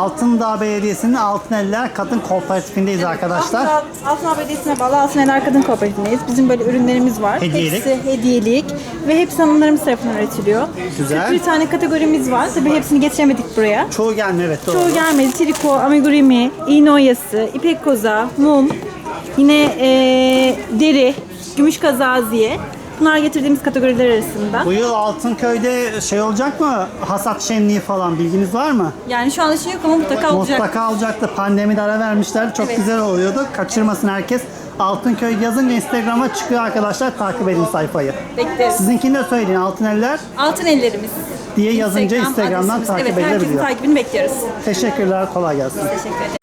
Altındağ Belediyesi'nin Altıneller Kadın Kooperatifindeyiz arkadaşlar. Altın, Altın Belediyesi'ne bağlı Altın Eller Kadın Kooperatifindeyiz. Bizim böyle ürünlerimiz var. Hediyelik. Hepsi hediyelik ve hepsi hanımlarımız tarafından üretiliyor. Güzel. 41 tane kategorimiz var. Tabii hepsini getiremedik buraya. Çoğu gelmiyor evet doğru. Çoğu gelmedi. Triko, amigurumi, iğne oyası, ipek koza, mum, yine eee, deri, gümüş kazaziye. Bunlar getirdiğimiz kategoriler arasında. Bu yıl Altınköy'de şey olacak mı? Hasat şenliği falan bilginiz var mı? Yani şu anda şey yok ama mutlaka olacak. Mutlaka olacaktı. Pandemide ara vermişler. Çok Evet. güzel oluyordu. Kaçırmasın herkes. Altınköy yazınca Instagram'a çıkıyor arkadaşlar. Takip edin sayfayı. Bekleriz. Sizinkini de söyleyin. Altıneller Altın ellerimiz. diye yazınca Instagram'dan adresimiz. takip evet, herkesin edilebiliyor. takibini bekliyoruz. Teşekkürler. Kolay gelsin. Teşekkür ederim.